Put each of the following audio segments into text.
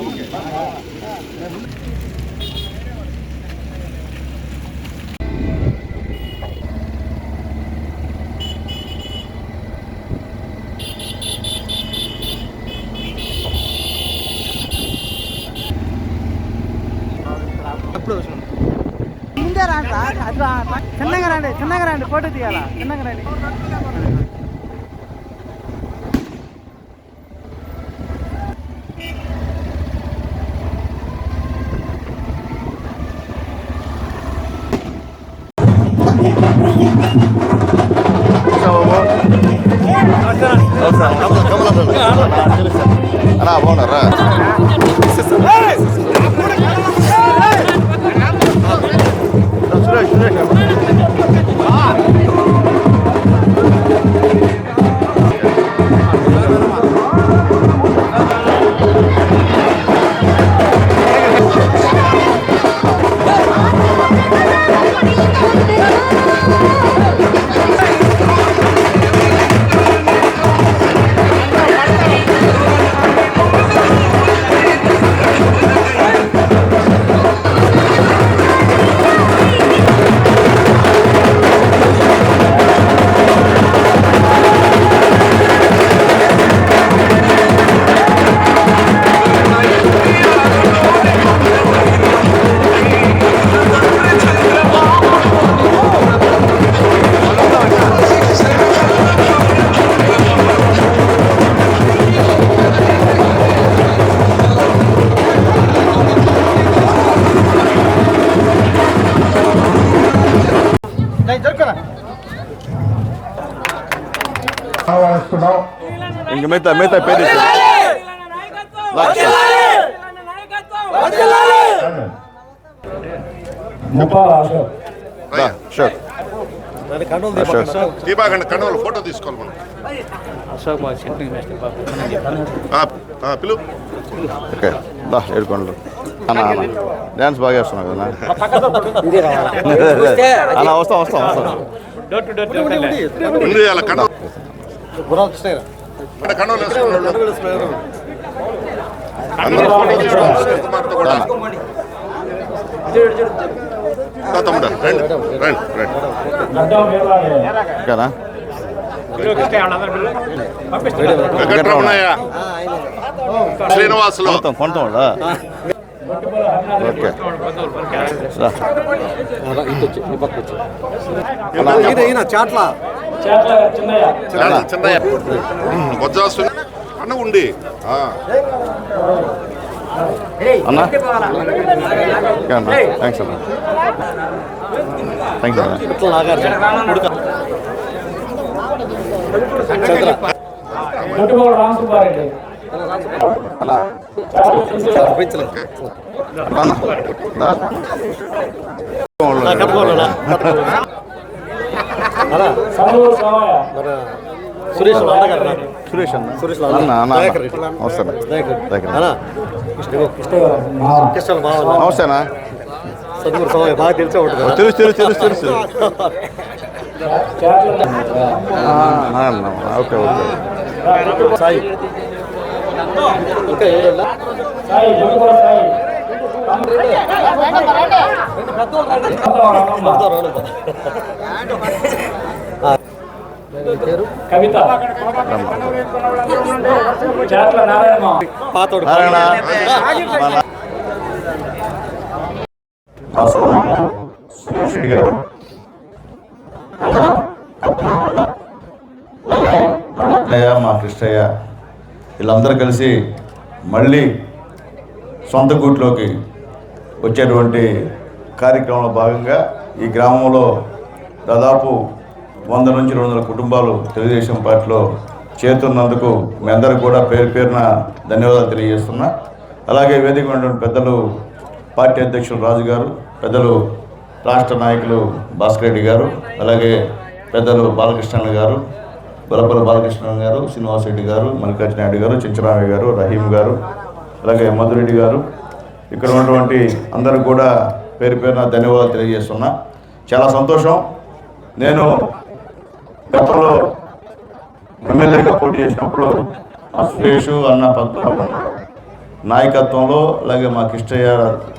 Okay రండి రా, అట్లా చిన్నగా రండి చిన్నగా రండి ఫోటో తీయాలా చిన్నగా రండి అన్నా బాగున్నారా ఇంక మిగతా మిగతా పేరు షూర్ దీపాకండి కండవలు ఫోటో తీసుకోవాలి మనం. పిలు. ఓకే దా ఏడుకోండి అన్న అన్న. డ్యాన్స్ బాగా చేస్తున్నావు కదా. అన్న వస్తాం వస్తాం వస్తాం. అలా శ్రీనివాసులు. వాళ్ళ ఓకే రా. చేట్ల అన్న ఉండి అన్నా అన్న అన్న థ్యాంక్స్ అన్న థ్యాంక్ యూ అన్న. సమూరు సోమయ్య సురేష్ అన్న సురేష్ అన్న అన్న నమస్తే దగ్గర నమస్తేనా తెలుసు తెలుసు తెలుసు తెలుసు ఓకే ఓకే సాయి గట్టుకోల సాయి కవిత. చేట్ల నారాయణ నారాయణ మా కృష్ణయ్య వీళ్ళందరూ కలిసి మళ్ళీ సొంత గూట్లోకి వచ్చేటువంటి కార్యక్రమంలో భాగంగా ఈ గ్రామంలో దాదాపు వంద నుంచి రెండు వందల కుటుంబాలు తెలుగుదేశం పార్టీలో చేరుతున్నందుకు మీ అందరికి కూడా పేరు పేరున ధన్యవాదాలు తెలియజేస్తున్నా. అలాగే వేదిక ఉన్నటువంటి పెద్దలు పార్టీ అధ్యక్షులు రాజు గారు పెద్దలు రాష్ట్ర నాయకులు భాస్కర్ రెడ్డి గారు అలాగే పెద్దలు బాలకృష్ణ గారు బలపల్లి బాలకృష్ణ గారు శ్రీనివాసరెడ్డి గారు మల్లికార్జున గారు చించరామయ్య గారు రహీం గారు అలాగే మధురెడ్డి గారు. ఇక్కడ ఉన్నటువంటి అందరికి కూడా పేరు పేరున ధన్యవాదాలు తెలియజేస్తున్నా. చాలా సంతోషం. నేను గతంలో ఎమ్మెల్యేగా పోటీ చేసినప్పుడు సురేష్ అన్న పద్మ నాయకత్వంలో అలాగే మా కిష్టయ్య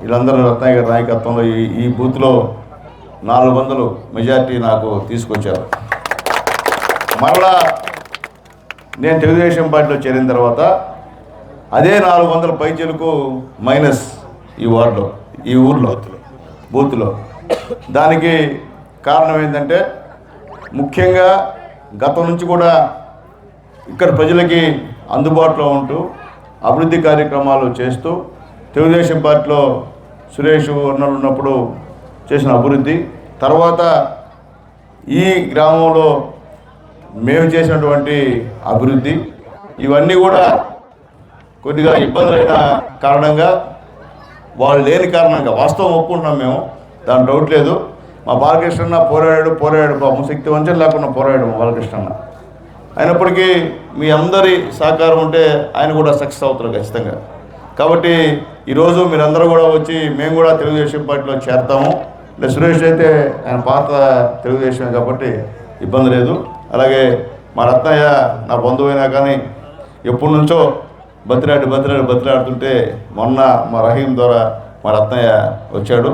వీళ్ళందరూ రత్నయ్య గారి నాయకత్వంలో ఈ ఈ బూత్లో నాలుగు వందలు మెజార్టీ నాకు తీసుకొచ్చారు. మరలా నేను తెలుగుదేశం పార్టీలో చేరిన తర్వాత అదే నాలుగు వందల పైచలకు మైనస్ ఈ వార్డులో ఈ ఊర్లో బూత్లో. దానికి కారణం ఏంటంటే ముఖ్యంగా గతం నుంచి కూడా ఇక్కడ ప్రజలకి అందుబాటులో ఉంటూ అభివృద్ధి కార్యక్రమాలు చేస్తూ తెలుగుదేశం పార్టీలో సురేష్ ఉన్నలు ఉన్నప్పుడు చేసిన అభివృద్ధి తర్వాత ఈ గ్రామంలో మేము చేసినటువంటి అభివృద్ధి ఇవన్నీ కూడా కొద్దిగా ఇబ్బందులైన కారణంగా వాళ్ళు లేని కారణంగా వాస్తవం ఒప్పుకుంటున్నాం మేము దాని డౌట్ లేదు. మా బాలకృష్ణ పోరాడాడు పోరాడాడు పాపం శక్తి వంచన లేకుండా పోరాడాడు మా బాలకృష్ణ అయినప్పటికీ మీ అందరి సహకారం ఉంటే ఆయన కూడా సక్సెస్ అవుతారు ఖచ్చితంగా. కాబట్టి ఈరోజు మీరందరూ కూడా వచ్చి మేము కూడా తెలుగుదేశం పార్టీలో చేరతాము. సురేష్ అయితే ఆయన పాత తెలుగుదేశం కాబట్టి ఇబ్బంది లేదు. అలాగే మా రత్నయ్య నా బంధువైనా కానీ ఎప్పటి నుంచో బతిరాడు బతిరాడు బతిరాడుతుంటే మొన్న మా రహీం ద్వారా మా రత్నయ్య వచ్చాడు.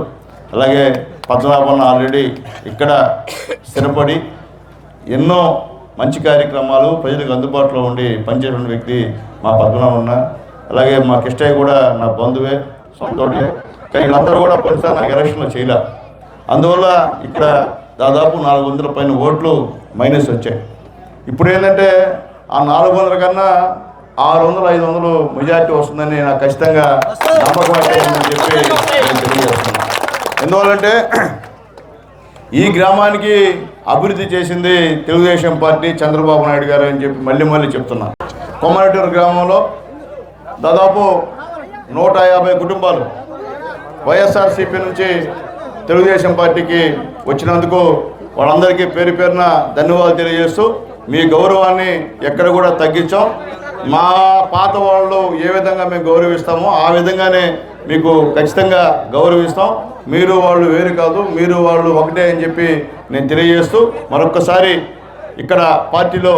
అలాగే పద్మనాభన్న ఆల్రెడీ ఇక్కడ స్థిరపడి ఎన్నో మంచి కార్యక్రమాలు ప్రజలకు అందుబాటులో ఉండి పనిచేసిన వ్యక్తి మా పద్మనాభన్న. అలాగే మా కిష్టయ్య కూడా నా బంధువే సొంతోడే కానీ వీళ్ళందరూ కూడా కొన్నిసార్లు నాకు ఎలక్షన్లో చేయలే. అందువల్ల ఇక్కడ దాదాపు నాలుగు వందల పైన ఓట్లు మైనస్ వచ్చాయి. ఇప్పుడు ఏంటంటే ఆ నాలుగు వందల కన్నా ఆరు వందలు ఐదు వందలు మెజార్టీ వస్తుందని నాకు ఖచ్చితంగా నమ్మకం అయితే ఉందని చెప్పి నేను తెలియజేస్తున్నాను. ఎందువల్లంటే ఈ గ్రామానికి అభివృద్ధి చేసింది తెలుగుదేశం పార్టీ చంద్రబాబు నాయుడు గారు అని చెప్పి మళ్ళీ మళ్ళీ చెప్తున్నా. కొమ్మరటూరు గ్రామంలో దాదాపు నూట యాభై కుటుంబాలు వైఎస్ఆర్సీపీ నుంచి తెలుగుదేశం పార్టీకి వచ్చినందుకు వాళ్ళందరికీ పేరు పేరున ధన్యవాదాలు తెలియజేస్తూ మీ గౌరవాన్ని ఎక్కడ కూడా తగ్గించాం. మా పాత వాళ్ళు ఏ విధంగా మేము గౌరవిస్తామో ఆ విధంగానే మీకు ఖచ్చితంగా గౌరవిస్తాం. మీరు వాళ్ళు వేరు కాదు మీరు వాళ్ళు ఒకటే అని చెప్పి నేను తెలియజేస్తూ మరొక్కసారి ఇక్కడ పార్టీలో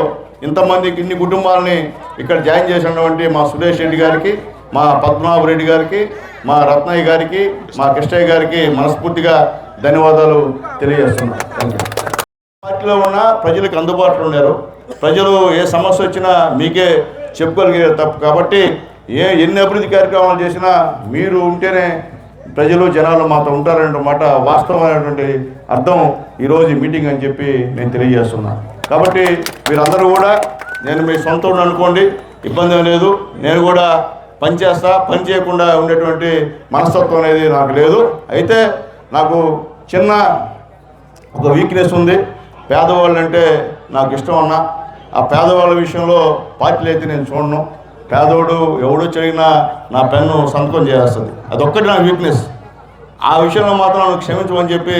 ఇంతమందికి ఇన్ని కుటుంబాలని ఇక్కడ జాయిన్ చేసినటువంటి మా సురేష్ రెడ్డి గారికి మా పద్మనాభ రెడ్డి గారికి మా రత్నయ్య గారికి మా కృష్ణయ్య గారికి మనస్ఫూర్తిగా ధన్యవాదాలు తెలియజేస్తున్నాను పార్టీలో ఉన్న ప్రజలకు అందుబాటులో ఉన్నారు. ప్రజలు ఏ సమస్య వచ్చినా మీకే చెప్పుకోగలిగారు తప్పు. కాబట్టి ఏ ఎన్ని అభివృద్ధి కార్యక్రమాలు చేసినా మీరు ఉంటేనే ప్రజలు జనాలు మాతో ఉంటారనే మాట వాస్తవమైనటువంటి అర్థం ఈరోజు మీటింగ్ అని చెప్పి నేను తెలియజేస్తున్నాను కాబట్టి మీరందరూ కూడా నేను మీ సొంత అనుకోండి ఇబ్బంది లేదు. నేను కూడా పని చేస్తా పని చేయకుండా ఉండేటువంటి మనస్తత్వం అనేది నాకు లేదు. అయితే నాకు చిన్న ఒక వీక్నెస్ ఉంది. పేదవాళ్ళు అంటే నాకు ఇష్టం అన్న. ఆ పేదవాళ్ళ విషయంలో పార్టీలు అయితే నేను చూడను. పేదోడు ఎవడో చెడిగినా నా పెన్ను సంతకం చేస్తుంది అదొక్కటి నా వీక్నెస్ ఆ విషయంలో మాత్రం నన్ను క్షమించమని చెప్పి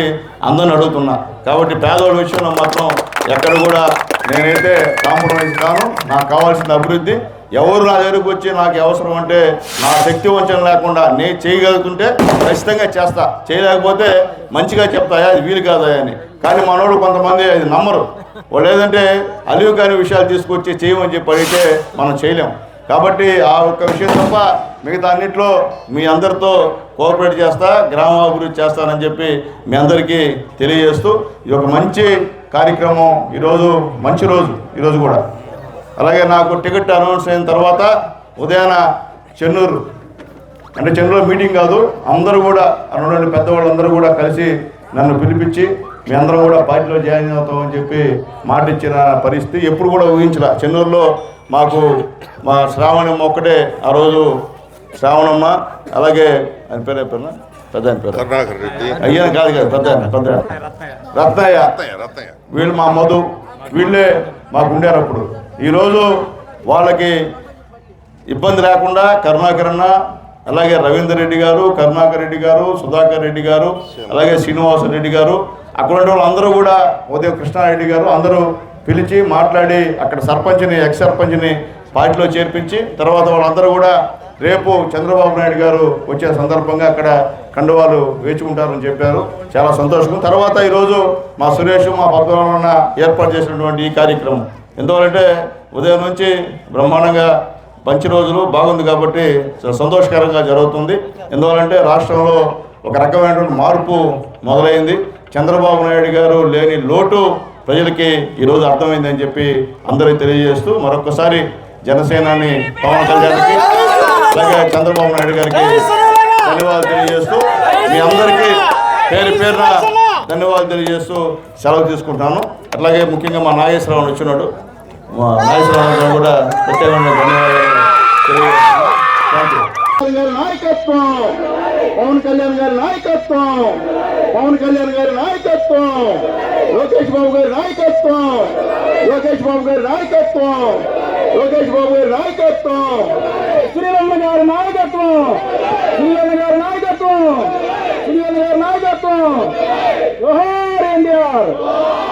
అందరిని అడుగుతున్నా. కాబట్టి పేదవాళ్ళ విషయంలో మాత్రం ఎక్కడ కూడా నేనైతే కాంప్రమైజ్ కాను. నాకు కావాల్సిన అభివృద్ధి. ఎవరు నా దగ్గరకు వచ్చి నాకు అవసరం అంటే నా శక్తి వంచన లేకుండా నేను చేయగలుగుతుంటే ఖచ్చితంగా చేస్తా. చేయలేకపోతే మంచిగా చెప్తాయా అది వీలు కాదా అని. కానీ మనోడు కొంతమంది అది నమ్మరు. వాళ్ళు ఏదంటే అలివి కాని విషయాలు తీసుకొచ్చి చేయమని చెప్పి అడిగితే మనం చేయలేం. కాబట్టి ఆ ఒక్క విషయం తప్ప మిగతా అన్నింటిలో మీ అందరితో కోఆపరేట్ చేస్తా గ్రామాభివృద్ధి చేస్తానని చెప్పి మీ అందరికీ తెలియజేస్తూ ఇది ఒక మంచి కార్యక్రమం ఈరోజు మంచి రోజు ఈరోజు కూడా. అలాగే నాకు టికెట్ అనౌన్స్ అయిన తర్వాత ఉదయాన చెన్నూరు. అంటే చెన్నూరు మీటింగ్ కాదు అందరూ కూడా అన్నటువంటి పెద్దవాళ్ళందరూ కూడా కలిసి నన్ను పిలిపించి మీ అందరం కూడా పార్టీలో జాయిన్ అవుతామని చెప్పి మాట ఇచ్చిన పరిస్థితి ఎప్పుడు కూడా ఊహించలే. చెన్నూరులో మాకు మా శ్రావణమ్మ ఒక్కటే ఆ రోజు. శ్రావణమ్మ అలాగే ఆయన పేరు అయిపోయినా పెద్ద ఆయన పేరు. అయ్యాను కాదు కదా పెద్ద ఆయన, పెద్ద. రత్నయ్య వీళ్ళు మా మధు వీళ్ళే మాకు ఉండారు అప్పుడు ఈరోజు వాళ్ళకి ఇబ్బంది లేకుండా కరుణాకర్ అన్న అలాగే రవీందర్ రెడ్డి గారు కరుణాకర్ రెడ్డి గారు సుధాకర్ రెడ్డి గారు అలాగే శ్రీనివాస రెడ్డి గారు అక్కడ ఉండే వాళ్ళందరూ కూడా ఉదయం కృష్ణారెడ్డి గారు అందరూ పిలిచి మాట్లాడి అక్కడ సర్పంచ్ని ఎక్స్ సర్పంచ్ని పార్టీలో చేర్పించి తర్వాత వాళ్ళందరూ కూడా రేపు చంద్రబాబు నాయుడు గారు వచ్చే సందర్భంగా అక్కడ కండువాలు వేచుకుంటారని చెప్పారు. చాలా సంతోషం. తర్వాత ఈరోజు మా సురేష్ మా పద్మనాభన్న ఏర్పాటు చేసినటువంటి ఈ కార్యక్రమం. ఎందువలంటే ఉదయం నుంచి బ్రహ్మాండంగా మంచి రోజులు బాగుంది కాబట్టి సంతోషకరంగా జరుగుతుంది. ఎందువలంటే రాష్ట్రంలో ఒక రకమైనటువంటి మార్పు మొదలైంది. చంద్రబాబు నాయుడు గారు లేని లోటు ప్రజలకి ఈరోజు అర్థమైందని చెప్పి అందరికీ తెలియజేస్తూ మరొకసారి జనసేనాని పవన్ కళ్యాణ్కి అలాగే చంద్రబాబు నాయుడు గారికి ధన్యవాదాలు తెలియజేస్తూ మీ అందరికీ పేరు పేరున ధన్యవాదాలు తెలియజేస్తూ సెలవు తీసుకుంటాను. అట్లాగే ముఖ్యంగా మా నాగేశ్వరరావు వచ్చినాడు. మా నాగేశ్వరరావు కూడా ప్రత్యేకమైన ధన్యవాదాలు నాయకత్వం. పవన్ కళ్యాణ్ గారి నాయకత్వం. పవన్ కళ్యాణ్ గారి నాయకత్వం. లోకేష్ బాబు గారి నాయకత్వం. లోకేష్ బాబు గారి నాయకత్వం. లోకేష్ బాబు గారి నాయకత్వం. శ్రీరమ్మ గారి నాయకత్వం. శ్రీరమ్మ గారి నాయకత్వం. శ్రీరమ్మ గారి నాయకత్వం. జోహార్ ఎన్టీఆర్.